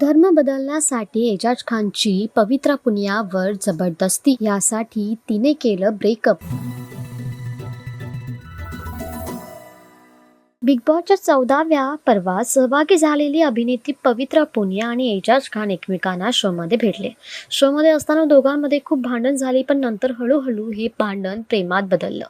धर्म बदलण्यासाठी एजाज खानची पवित्रा पुनियावर जबरदस्ती यासाठी तिने केलं ब्रेकअप बिग बॉसच्या चौदाव्या पर्वात सहभागी झालेली अभिनेत्री पवित्रा पुनिया आणि एजाज खान एकमेकांना शोमध्ये भेटले. शोमध्ये असताना दोघांमध्ये खूप भांडण झाली पण नंतर हळूहळू हे भांडण प्रेमात बदललं.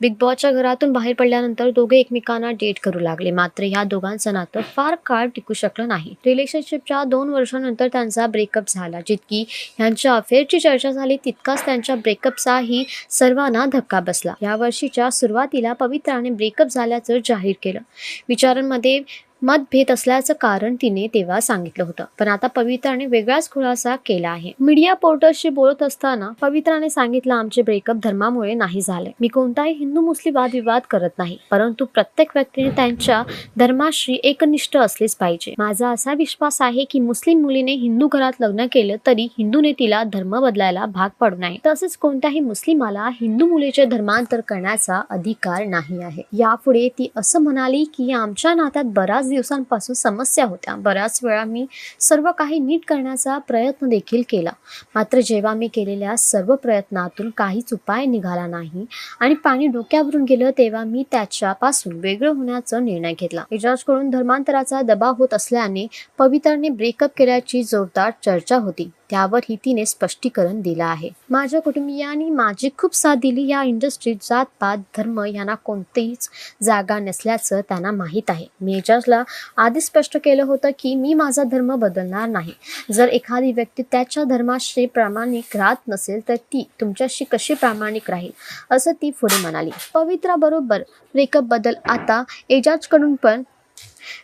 बिग बॉसच्या घरातून बाहेर पडल्यानंतर दोघे एकमेकांना डेट करू लागले. मात्र ह्या दोघांचं नातं फार काळ टिकू शकलं नाही. रिलेशनशिपच्या दोन वर्षानंतर त्यांचा ब्रेकअप झाला. जितकी ह्यांच्या अफेअरची चर्चा झाली तितकाच त्यांच्या ब्रेकअपचाही सर्वांना धक्का बसला. या वर्षीच्या सुरुवातीला पवित्राने ब्रेकअप झाल्याचं जाहीर केलं. विचारांमध्ये मतभेद असल्याचं कारण तिने तेव्हा सांगितलं होतं. पण आता पवित्राने वेगळाच खुलासा केला आहे. मीडिया पोर्टलशी बोलत असताना पवित्राने सांगितलं आमचे ब्रेकअप धर्मामुळे नाही झाले. मी कोणताही हिंदू मुस्लिम वादविवाद करत नाही. परंतु प्रत्येक व्यक्तीने त्यांच्या धर्माशी एकनिष्ठ असलेच पाहिजे. माझा असा विश्वास आहे की मुस्लिम मुलीने हिंदू घरात लग्न केलं तरी हिंदूने तिला धर्म बदलायला भाग पाडू नये. तसेच कोणत्याही मुस्लिमाला हिंदू मुलीचे धर्मांतर करण्याचा अधिकार नाही आहे. यापुढे ती असं म्हणाली की आमच्या नात्यात बराच दिवसांपासून समस्या होत्या. बऱ्याच वेळा मी सर्व काही नीट करण्याचा प्रयत्न देखील केला. मात्र जेव्हा मी केलेल्या सर्व प्रयत्नातून काहीच उपाय निघाला नाही आणि पाणी डोक्यावरून गेलं तेव्हा मी त्याच्यापासून वेगळं होण्याचा निर्णय घेतला. इजाजकडून धर्मांतराचा दबाव होत असल्याने पवित्रने ब्रेकअप केल्याची जोरदार चर्चा होती. त्यावरही तिने स्पष्टीकरण दिलं आहे. माझ्या कुटुंबियांनी माझी खूप साथ दिली. या इंडस्ट्रीत जात पात धर्म यांना कोणतीच जागा नसल्याचं त्यांना माहीत आहे. मी एजाजला आधी स्पष्ट केलं होतं की मी माझा धर्म बदलणार नाही. जर एखादी व्यक्ती त्याच्या धर्माशी प्रामाणिक राहत नसेल तर ती तुमच्याशी कशी प्रामाणिक राहील? असं ती पुढे म्हणाली. पवित्रा बरोबर ब्रेकअप आता एजाजकडून पण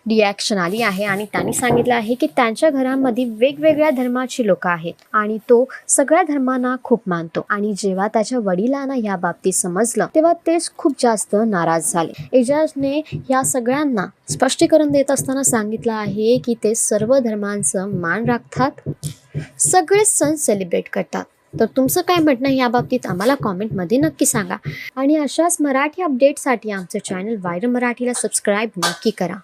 रिॲक्शन आली आहे आणि त्यांनी सांगितलं आहे की त्यांच्या घरामध्ये वेगवेगळ्या धर्माची लोक आहेत आणि तो सगळ्या धर्मांना खूप मानतो. आणि जेव्हा त्याच्या वडिलांना या बाबतीत समजलं तेव्हा तेच खूप जास्त नाराज झाले. एजाजने या सगळ्यांना स्पष्टीकरण देत असताना सांगितलं आहे की ते सर्व धर्मांचं मान राखतात सगळे सण सेलिब्रेट करतात. तर तुमचं काय म्हणणं या बाबतीत? आम्हाला कॉमेंटमध्ये नक्की सांगा. आणि अशाच मराठी अपडेटसाठी आमचं चॅनल वायरल मराठीला सबस्क्राईब नक्की करा.